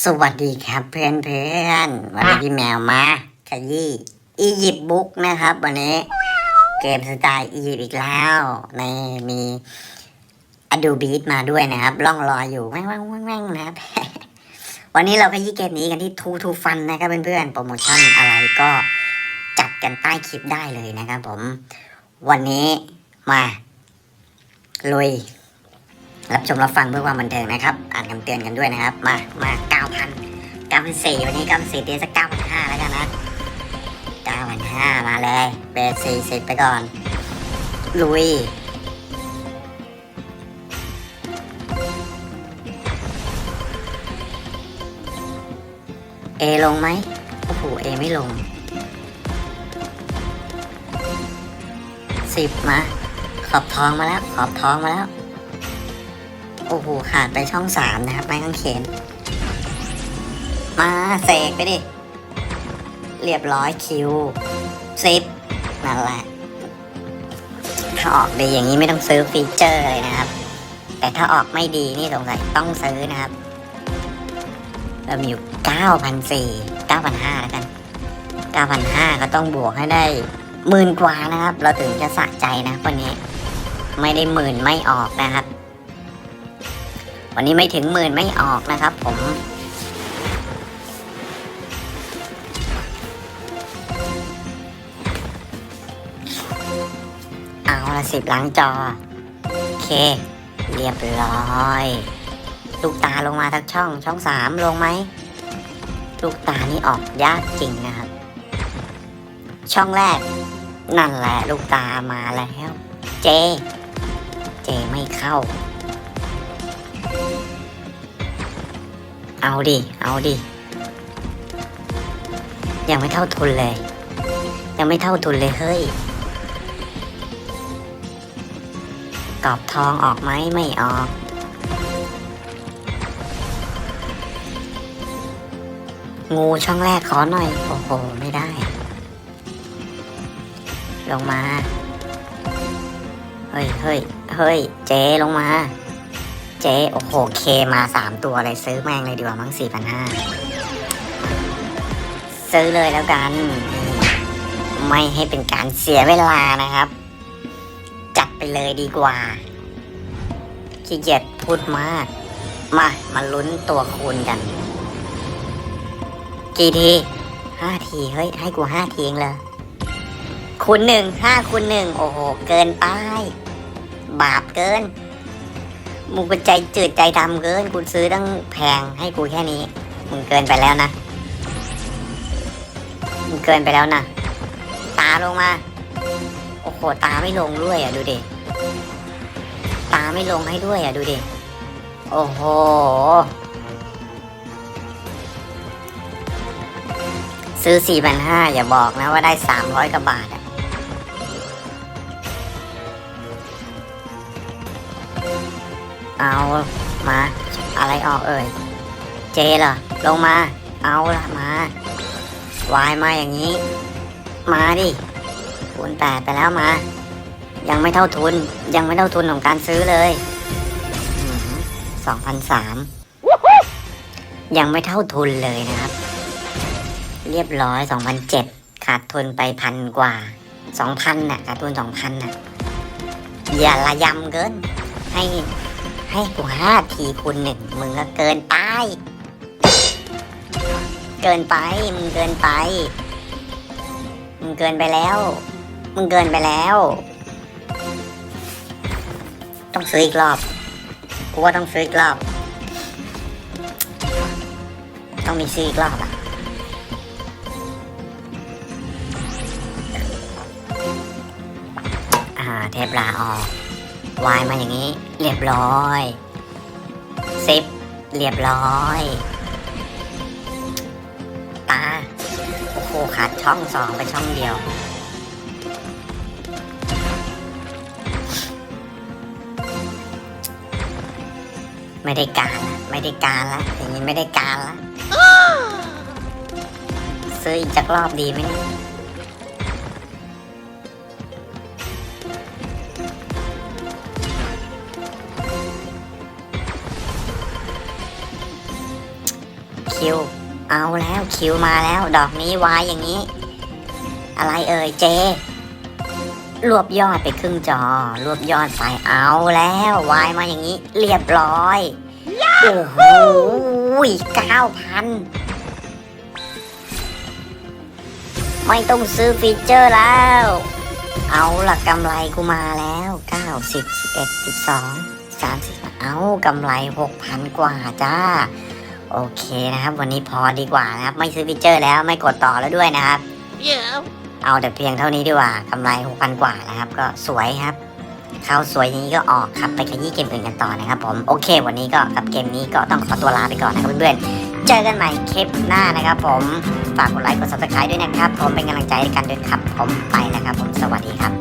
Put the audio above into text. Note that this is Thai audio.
สวัสดีครับเพื่อนเพื่อนๆวันนี้พี่แมวมาขยี้อียิปต์บุ๊กนะครับ วันนี้เกมสไตล์อียิปต์อีกแล้วในมีอดูบีทมาด้วยนะครับล่องรอยอยู่แว่งแว่งแว่งแว่งนะครับ วันนี้เราขยี้เกมนี้กันที่ทูทูฟันนะครับเพื่อนๆโปรโมชั่นอะไรก็จัดกันใต้คลิปได้เลยนะครับผม วันนี้มาลุย รับชมรับฟังเพื่อความบันเทิงนะครับ อ่านคำเตือนกันด้วยนะครับ มา มาเก้าพันเก้าพันสี่วันนี้เก้าพันสี่เตียสักเก้าพันห้าแล้วกันนะเก้าพันห้ามาเลยเบสสี่สิบไปก่อน ลุยเอลงไหมโอ้โหเอไม่ลงสิบมา ขอบทองมาแล้ว ขอบทองมาแล้ว โอ้โหขาดไปช่องสามนะครับ ไม้กางเขน มาเสกไปดิ เรียบร้อยคิวซิปนั่นแหละ ถ้าออกดีอย่างนี้ไม่ต้องซื้อฟีเจอร์เลยนะครับ แต่ถ้าออกไม่ดีนี่สงสัยต้องซื้อนะครับ เรามีอยู่เก้าพันสี่เก้าพันห้าแล้วกันเก้าพันห้าก็ต้องบวกให้ได้หมื่นกว่านะครับ เราถึงจะสะใจนะวันนี้ ไม่ได้หมื่นไม่ออกนะครับ วันนี้ไม่ถึงหมื่นไม่ออกนะครับผม เอาละสิบล้างจอ โอเค เรียบร้อย ลูกตาลงมาทักช่อง ช่องสามลงไหม ลูกตานี่ออกยากจริงนะครับ ช่องแรก นั่นแหละ ลูกตามาแล้ว เจ เจไม่เข้า เอาดิ เอาดิ ยังไม่เท่าทุนเลย ยังไม่เท่าทุนเลยเฮ้ยกรอบทองออกไหมไม่ออก งูช่องแรกขอหน่อย โอ้โห ไม่ได้ ลงมา เฮ้ยเฮ้ยเฮ้ย เจลงมา เจ๊โอ้โหเคมาสามตัวเลยซื้อแม่งเลยดีกว่ามั้งสี่พันห้าซื้อเลยแล้วกัน ไม่ให้เป็นการเสียเวลานะครับ จัดไปเลยดีกว่าขี้เกียจพูดมาก มา มาลุ้นตัวคูณกัน กี่ทีห้าทีเฮ้ย ให้กูห้าทีเองเลยคูณหนึ่งห้าคูณหนึ่งโอ้โห เกินไป บาปเกิน มึงเป็นใจจืดใจดำเกิน กูซื้อตั้งแพงให้กูแค่นี้ มึงเกินไปแล้วนะ มึงเกินไปแล้วนะ ตาลงมา โอ้โห ตาไม่ลงด้วยอะดูดิ ตาไม่ลงให้ด้วยอะดูดิ โอ้โห ซื้อสี่พันห้าอย่าบอกนะว่าได้สามร้อยกว่าบาทอะ เอามาอะไรออกเอ่ย เจเหรอลงมา เอาละมาวายมาอย่างนี้ มาดิคูณแปดไปแล้วมา ยังไม่เท่าทุน ยังไม่เท่าทุนของการซื้อเลยสองพันสามยังไม่เท่าทุนเลยนะครับ เรียบร้อยสองพันเจ็ดขาดทุนไปพันกว่าสองพันน่ะขาดทุนสองพันน่ะอย่าละยำเกินให้ ให้กูห้าทีคูณหนึ่งมึงก็เกินไป เกินไป มึงเกินไป มึงเกินไปแล้ว มึงเกินไปแล้ว ต้องซื้ออีกรอบกูว่าต้องซื้ออีกรอบ ต้องมีซื้ออีกรอบอะอ่าเทปลาออก วายมาอย่างนี้ เรียบร้อยซิปเรียบร้อยตาโอ้โหขาดช่องสองไปช่องเดียวไม่ได้การละไม่ได้การละอย่างนี้ไม่ได้การละซื้ออีกจักรอบดีไหมเนี่ย คิว เอาแล้วคิวมาแล้ว ดอกนี้วายอย่างนี้ อะไรเอ่ยเจ รวบยอดไปครึ่งจอ รวบยอดไปเอาแล้ววายมาอย่างนี้ เรียบร้อยโอ้โหเก้าพันไม่ต้องซื้อฟีเจอร์แล้ว เอาละกำไรกูมาแล้วเก้าสิบสิบเอ็ดสิบสองสามสิบเอากำไรหกพันกว่าจ้า โอเคนะครับ วันนี้พอดีกว่านะครับ ไม่ซื้อฟีเจอร์แล้วไม่กดต่อแล้วด้วยนะครับ Yeah. เอาแต่เพียงเท่านี้ดีกว่ากำไรหกพันกว่านะครับ ก็สวยครับ เข้าสวยอย่างนี้ก็ออกครับไปขยี้เกมอื่นกันต่อนะครับผมโอเค วันนี้ก็กับเกมนี้ก็ต้องขอตัวลาไปก่อนนะครับเพื่อนๆเจอกันใหม่คลิปหน้านะครับ ผมฝากกดไลค์กด subscribe ด้วยนะครับ ผมเป็นกำลังใจให้กันด้วยครับผมไปแล้วครับ ผมสวัสดีครับ